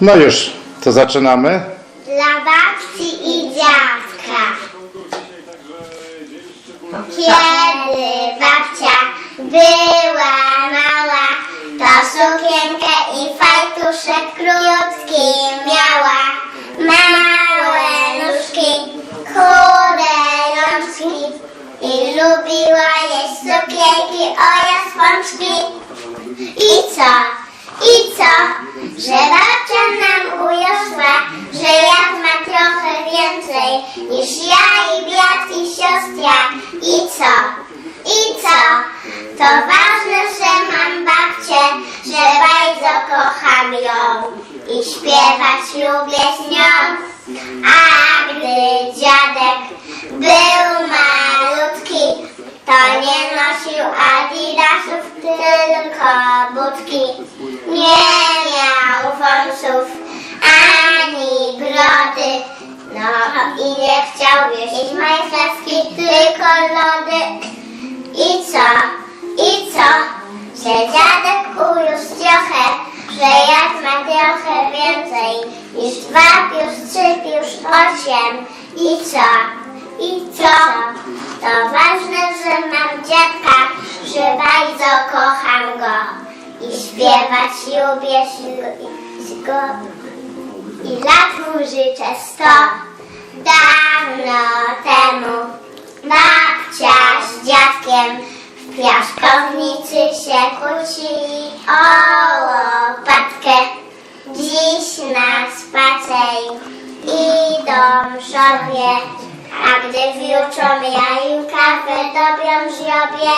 No już, to zaczynamy. Dla babci i dziadka. Kiedy babcia była mała, to sukienkę i fajtuszek krótki miała. Małe nóżki, chude rączki i lubiła jeść cukierki oraz pączki. I co? I co? Że babcia nam ujosła, że jak ma trochę więcej niż ja i brat i siostra. I co? I co? To ważne, że mam babcię, że bardzo kocham ją i śpiewać lubię z nią. A gdy dziadek był malutki, to nie nosił adidasów, tylko budki. Nie chciał jeść majsterski, tylko lody. I co? I co? Że dziadek urósł trochę, że jak ma trochę więcej niż dwa plus trzy plus osiem. I co? I co? To ważne, że mam dziadka, że bardzo kocham go i śpiewać lubię go. I lat mu życzę sto. Dawno temu babcia z dziadkiem w piaskownicy się kłócili o łopatkę. Dziś na spacer idą sobie, a gdy wrócą ja im kawę dobrą zrobię.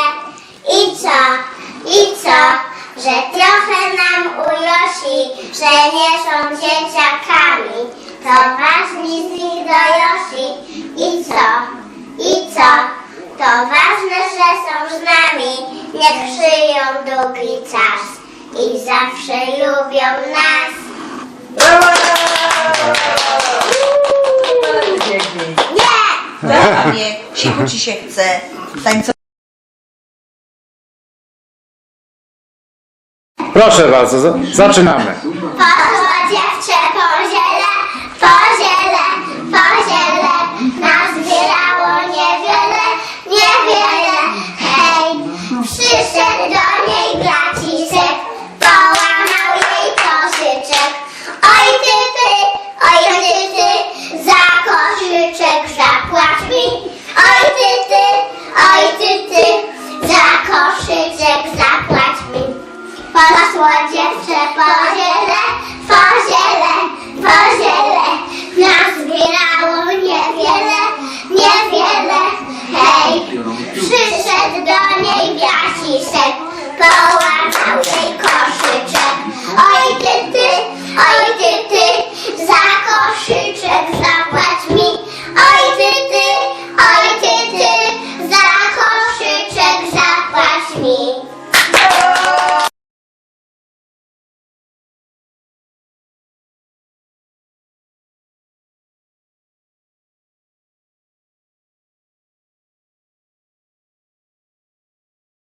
I co? I co? Że trochę nam ujosi, że nie są dzieciakami, to ważni z nich dorośli. I co? I co? To ważne, że są z nami, niech żyją długi czas i zawsze lubią nas. Nie! Zabawnie, siku ci się chce. Tańcować. Proszę bardzo, za- zaczynamy. Po słodzie w przepadzie, fazie.